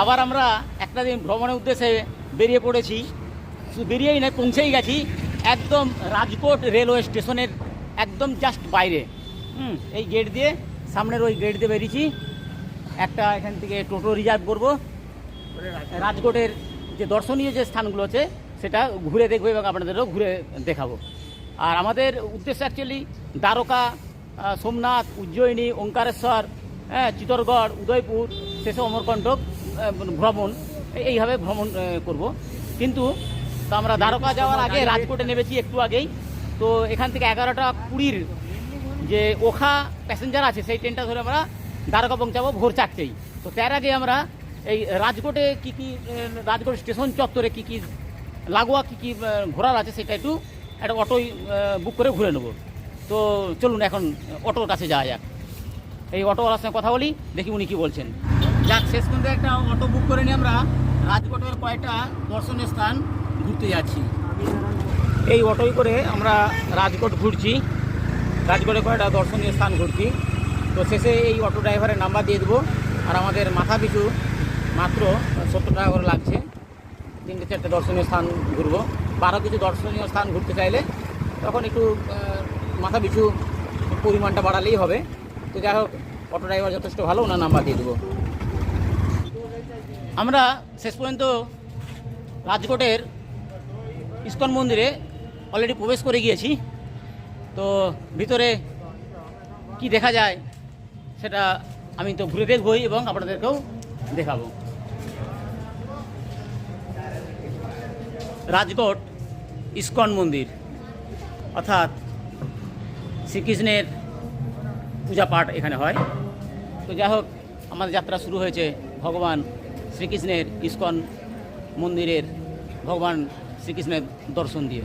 আবার আমরা একটা দিন ভ্রমণের উদ্দেশ্যে বেরিয়ে পড়েছি। বেরিয়েই নয় পৌঁছেই গেছি একদম রাজকোট রেলওয়ে স্টেশনের একদম জাস্ট বাইরে। হুম এই গেট দিয়ে সামনের ওই গেট দিয়ে বেরিয়েছি। একটা এখান থেকে টোটো রিজার্ভ করব। রাজকোটের যে দর্শনীয় যে স্থানগুলো আছে সেটা ঘুরে দেখব এবং আপনাদেরও ঘুরে দেখাবো। আর আমাদের উদ্দেশ্য অ্যাকচুয়ালি দ্বারকা সোমনাথ উজ্জয়িনী ওঙ্কারেশ্বর হ্যাঁ চিতরগড় উদয়পুর অমরকণ্টক আহ, ভ্রমণ এইভাবে ভ্রমণ করব। কিন্তু তো আমরা দ্বারকা যাওয়ার আগে রাজকোটে নেমেছি একটু আগেই। তো এখান থেকে এগারোটা কুড়ির যে ওখা প্যাসেঞ্জার আছে সেই ট্রেনটা ধরে আমরা দ্বারকা পৌঁছাবো ভোর চারটেই। তো তার আগে আমরা এই রাজকোটে কি কি রাজকোট স্টেশন চত্বরে কি কি লাগোয়া কি কি ঘোরার আছে সেটা একটু একটা অটোই বুক করে ঘুরে নেব। তো চলুন এখন অটোর কাছে যাওয়া যাক। এই অটোওয়ালার সঙ্গে কথা বলি দেখি উনি কি বলছেন। যাক শেষ পর্যন্ত একটা অটো বুক করে নিয়ে আমরা রাজকোটের কয়েকটা দর্শনীয় স্থান ঘুরতে যাচ্ছি। এই অটোই করে আমরা রাজকোট ঘুরছি রাজকোটে কয়েকটা দর্শনীয় স্থান ঘুরছি। তো শেষে এই অটো ড্রাইভারের নাম্বার দিয়ে দেবো আর আমাদের মাথা পিছু মাত্র সত্তর টাকা করে লাগছে। তিনটে চারটে দর্শনীয় স্থান ঘুরবো। বারো কিছু দর্শনীয় স্থান ঘুরতে চাইলে তখন একটু মাথা পিছু পরিমাণটা বাড়ালেই হবে। তো যাই হোক, অটো ড্রাইভার যথেষ্ট ভালো, ওনার নাম্বার দিয়ে দেবো। আমরা শেষ পর্যন্ত রাজকোটের ইস্কন মন্দিরে অলরেডি প্রবেশ করে গিয়েছি। তো ভিতরে কি দেখা যায় সেটা আমি তো ঘুরে দেখবই এবং আপনাদেরকেও দেখাবো। রাজকোট ইস্কন মন্দির, অর্থাৎ শ্রীকৃষ্ণের পূজা পাঠ এখানে হয়। তো যাই হোক, আমাদের যাত্রা শুরু হয়েছে ভগবান শ্রীকৃষ্ণের ইস্কন মন্দিরের ভগবান শ্রীকৃষ্ণের দর্শন দিয়ে।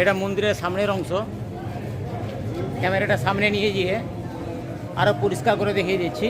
এটা মন্দিরের সামনের অংশ। ক্যামেরাটা সামনে নিয়ে গিয়ে আরও পরিষ্কার করে দেখিয়ে দিচ্ছি।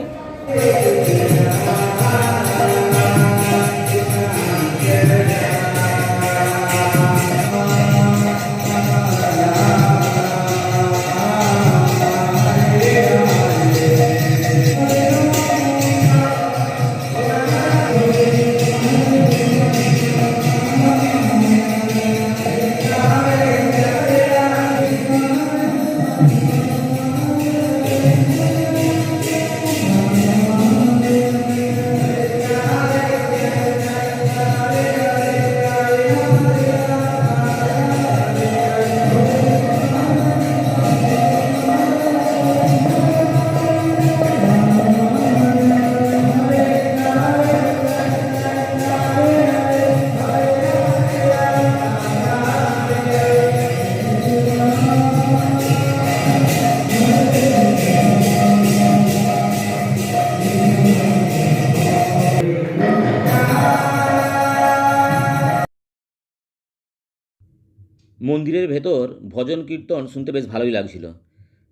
মন্দিরের ভেতর ভজন কীর্তন শুনতে বেশ ভালোই লাগছিল।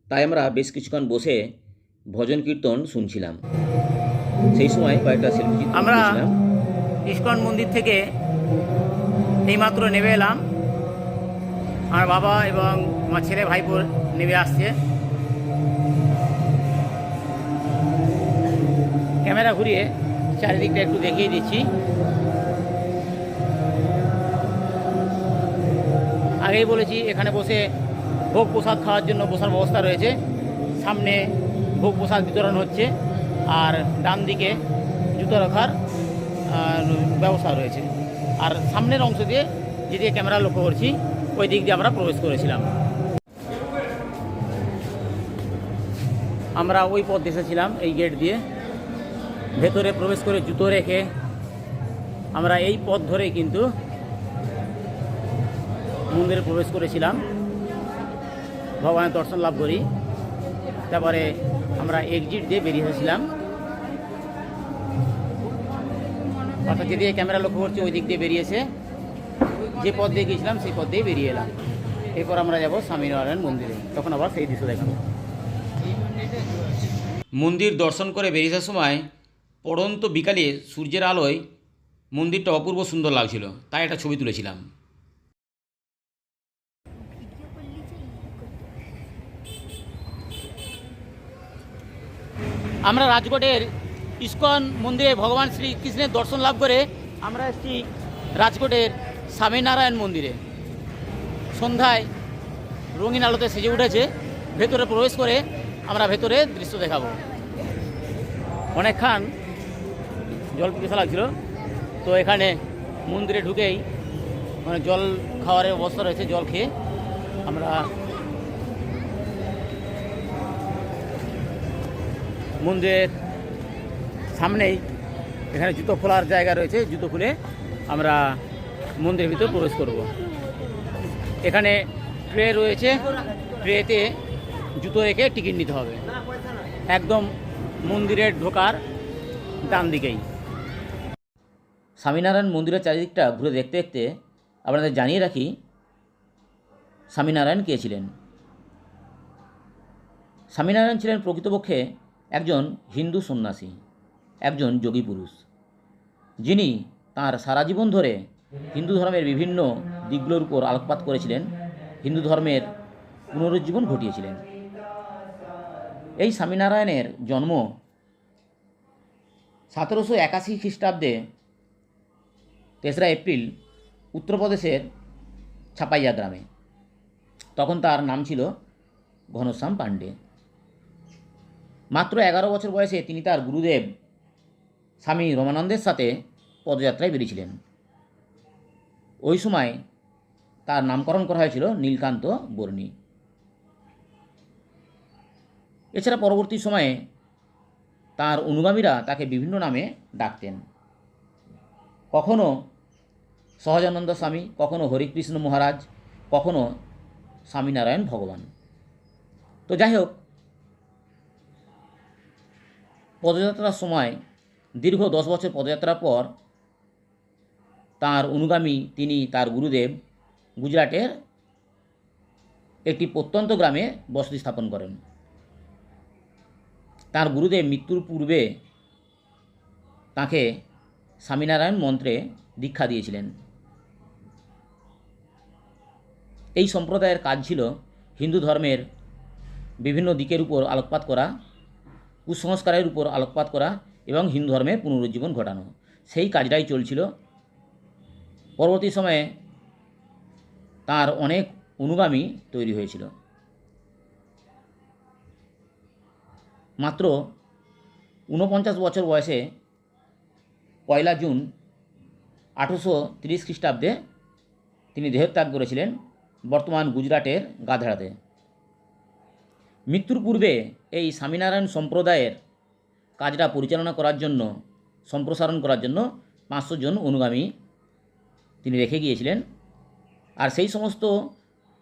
তাই আমরা বেশ কিছুক্ষণ বসে ভজন কীর্তন শুনছিলাম। সেই সময় কয়েকটা সেলফি আমরা ইস্কন মন্দির থেকে এইমাত্র নেমে এলাম। আমার বাবা এবং আমার ছেলে ভাইপো নেমে আসছে। ক্যামেরা ঘুরিয়ে চারিদিকটা একটু দেখিয়ে দিচ্ছি। আগেই বলেছি, এখানে বসে ভোগ প্রসাদ খাওয়ার জন্য বসার ব্যবস্থা রয়েছে। সামনে ভোগ প্রসাদ বিতরণ হচ্ছে, আর ডান দিকে জুতো রাখার ব্যবস্থা রয়েছে। আর সামনের অংশ দিয়ে যেদিকে ক্যামেরা লক্ষ্য করছি, ওই দিক দিয়ে আমরা প্রবেশ করেছিলাম। আমরা ওই পথ এসেছিলাম, এই গেট দিয়ে। ভেতরে প্রবেশ করে জুতো রেখে আমরা এই পথ ধরেই কিন্তু মন্দিরে প্রবেশ করেছিলাম। ভগবানের দর্শন লাভ করি। তারপরে আমরা এক্সিট দিয়ে বেরিয়ে এসেছিলাম। অর্থাৎ যেদিকে ক্যামেরা লক্ষ্য করছি, ওই দিক দিয়ে বেরিয়েছে। যে পথ দিয়ে গিয়েছিলাম, সেই পথ দিয়ে বেরিয়ে এলাম। এরপর আমরা যাব স্বামীনারায়ণ মন্দিরে। তখন আবার সেই দৃশ্য দেখাবো। মন্দির দর্শন করে বেরিয়ে সময় পড়ন্ত বিকালে সূর্যের আলোয় মন্দিরটা অপূর্ব সুন্দর লাগছিল। তাই একটা ছবি তুলেছিলাম ভিডিও করলি যে ই করতে আমরা রাজকোটের ইস্কন মন্দিরে ভগবান শ্রীকৃষ্ণের দর্শন লাভ করে আমরা এসেছি রাজকোটের স্বামীনারায়ণ মন্দিরে। সন্ধ্যায় রঙিন আলোতে সেজে উঠেছে, ভেতরে প্রবেশ করে আমরা ভেতরে দৃশ্য দেখাবো। অনেকক্ষণ জল পিপাসা লাগছিল, তো এখানে মন্দিরে ঢুকেই মানে জল খাওয়ারের অবস্থা রয়েছে, জল খেয়ে আমরা মন্দিরের সামনেই এখানে জুতো খোলার জায়গা রয়েছে। জুতো খুলে আমরা মন্দিরের ভিতর প্রবেশ করব। এখানে ট্রে রয়েছে। ট্রেতে জুতো রেখে টিকিট নিতে হবে। একদম মন্দিরের ঢোকার ডান দিকেই। স্বামীনারায়ণ মন্দিরের চারিদিকটা ঘুরে দেখতে দেখতে আপনাদের জানিয়ে রাখি, স্বামীনারায়ণ কে ছিলেন? স্বামীনারায়ণ ছিলেন প্রকৃতপক্ষে একজন হিন্দু সন্ন্যাসী, একজন যোগী পুরুষ, যিনি তার সারা জীবন ধরে হিন্দু ধর্মের বিভিন্ন দিকগুলোর উপর আলোকপাত করেছিলেন, হিন্দু ধর্মের পুনরুজ্জীবন ঘটিয়েছিলেন। এই স্বামীনারায়ণের জন্ম সতেরোশো একাশি খ্রিস্টাব্দে তেসরা এপ্রিল উত্তরপ্রদেশের ছাপাইয়া গ্রামে। তখন তার নাম ছিল ঘনশ্যাম পাণ্ডে। মাত্র এগারো বছর বয়সে তিনি তার গুরুদেব স্বামী রমানন্দের সাথে পদযাত্রায় বেরিয়েছিলেন। ওই সময় তার নামকরণ করা হয়েছিল নীলকান্ত বর্ণী এছাড়া পরবর্তী সময়ে তার অনুগামীরা তাকে বিভিন্ন নামে ডাকতেন। কখনো সহজানন্দ স্বামী, কখনো হরিকৃষ্ণ মহারাজ, কখনো স্বামীনারায়ণ ভগবান। তো যাই হোক পদযাত্রার সময়, দীর্ঘ দশ বছর পদযাত্রার পর তার অনুগামী তিনি তার গুরুদেব গুজরাটের একটি প্রত্যন্ত গ্রামে বসতি স্থাপন করেন। তার গুরুদেব মৃত্যুর পূর্বে তাকে স্বামীনারায়ণ মন্ত্রে দীক্ষা দিয়েছিলেন। এই সম্প্রদায়ের কাজ ছিল হিন্দু ধর্মের বিভিন্ন দিকের উপর আলোকপাত করা কুসংস্কারের উপর আলোকপাত করা এবং হিন্দু ধর্মের পুনরুজ্জীবন ঘটানো। সেই কাজটাই চলছিল। পরবর্তী সময়ে তার অনেক অনুগামী তৈরি হয়েছিল। মাত্র ঊনপঞ্চাশ বছর বয়সে পয়লা জুন আঠেরোশো তিরিশ খ্রিস্টাব্দে তিনি দেহত্যাগ করেছিলেন বর্তমান গুজরাটের গাধড়াতে মৃত্যুর পূর্বে এই স্বামীনারায়ণ সম্প্রদায়ের কাজটা পরিচালনা করার জন্য, সম্প্রসারণ করার জন্য পাঁচশো জন অনুগামী তিনি রেখে গিয়েছিলেন। আর সেই সমস্ত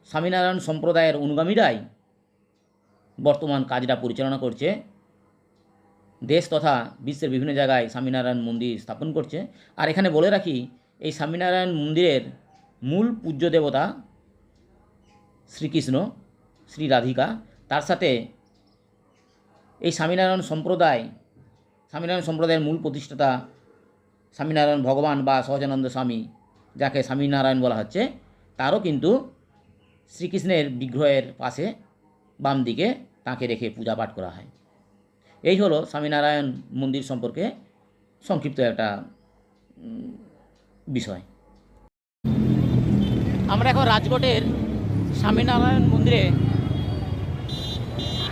স্বামীনারায়ণ সম্প্রদায়ের অনুগামীরাই বর্তমান কাজটা পরিচালনা করছে। দেশ তথা বিশ্বের বিভিন্ন জায়গায় স্বামীনারায়ণ মন্দির স্থাপন করছে। আর এখানে বলে রাখি, এই স্বামীনারায়ণ মন্দিরের মূল পূজ্য দেবতা শ্রীকৃষ্ণ, শ্রী রাধিকা, তার সাথে এই স্বামীনারায়ণ সম্প্রদায়, স্বামীনারায়ণ সম্প্রদায়ের মূল প্রতিষ্ঠাতা স্বামীনারায়ণ ভগবান বা সহজানন্দ স্বামী, যাকে স্বামীনারায়ণ বলা হচ্ছে, তারও কিন্তু শ্রীকৃষ্ণের বিগ্রহের পাশে বাম দিকে তাকে রেখে পূজা পাঠ করা হয়। এই হলো স্বামীনারায়ণ মন্দির সম্পর্কে সংক্ষিপ্ত একটা বিষয়। আমরা এখন রাজকোটের স্বামীনারায়ণ মন্দিরে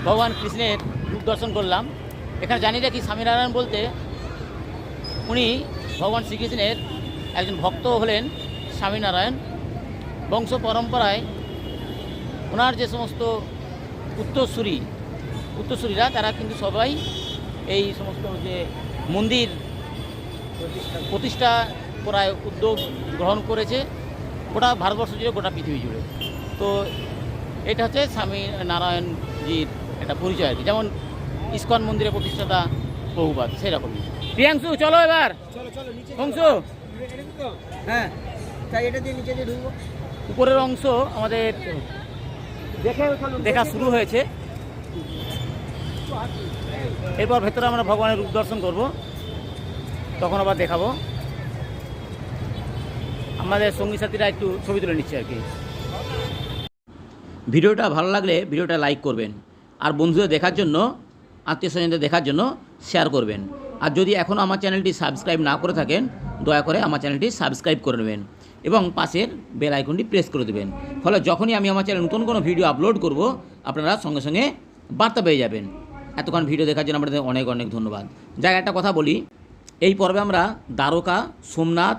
ভগবান কৃষ্ণের দর্শন করলাম। এখানে জানি রাখি স্বামীনারায়ণ বলতে। উনি ভগবান শ্রীকৃষ্ণের একজন ভক্ত হলেন স্বামীনারায়ণ বংশ পরম্পরায় ওনার যে সমস্ত উত্তরসূরি, উত্তরসূরিরা, তারা কিন্তু সবাই এই সমস্ত যে মন্দির প্রতিষ্ঠা করায় উদ্যোগ গ্রহণ করেছে গোটা ভারতবর্ষ জুড়ে, গোটা পৃথিবী জুড়ে। তো এটা হচ্ছে স্বামী নারায়ণজির একটা পরিচয় আর কি। যেমন ইস্কন মন্দিরের প্রতিষ্ঠাতা বহুবাদ সেরকমই। প্রিয়াংশু চলো এবার। চলো চলো নিচে অংশু হ্যাঁ তাই এটা দিয়ে নিচে দিয়ে ঢুকবো। উপরের অংশ আমাদের দেখে দেখা শুরু হয়েছে। এরপর ভেতরে আমরা ভগবানের রূপ দর্শন করব। তখন আবার দেখাবো। আমাদের সঙ্গী সাথীরা একটু ছবি তুলে নিচ্ছে আর কি। ভিডিওটা ভালো লাগলে ভিডিওটা লাইক করবেন। আর বন্ধুদের দেখার জন্য আত্মীয় স্বজনদের দেখার জন্য শেয়ার করবেন। আর যদি এখনও আমার চ্যানেলটি সাবস্ক্রাইব না করে থাকেন, দয়া করে আমার চ্যানেলটি সাবস্ক্রাইব করে নেবেন এবং পাশের বেল আইকনটি প্রেস করে দেবেন। ফলে যখনই আমি আমার চ্যানেল নতুন কোনো ভিডিও আপলোড করব, আপনারা সঙ্গে সঙ্গে বার্তা পেয়ে যাবেন। এতক্ষণ ভিডিও দেখার জন্য আপনাদের অনেক অনেক ধন্যবাদ। যাক, একটা কথা বলি। এই পর্বে আমরা দ্বারকা, সোমনাথ,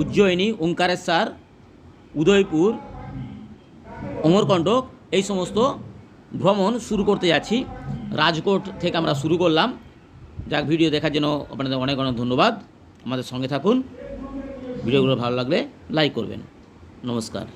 উজ্জয়িনী, ওঙ্কারেশ্বর, উদয়পুর অমরকণ্টক এই সমস্ত ভ্রমণ শুরু করতে যাচ্ছি। রাজকোট থেকে আমরা শুরু করলাম। যাক, ভিডিও দেখার জন্য আপনাদের অনেক অনেক ধন্যবাদ। আমাদের সঙ্গে থাকুন। ভিডিওগুলো ভালো লাগলে লাইক করবেন। নমস্কার।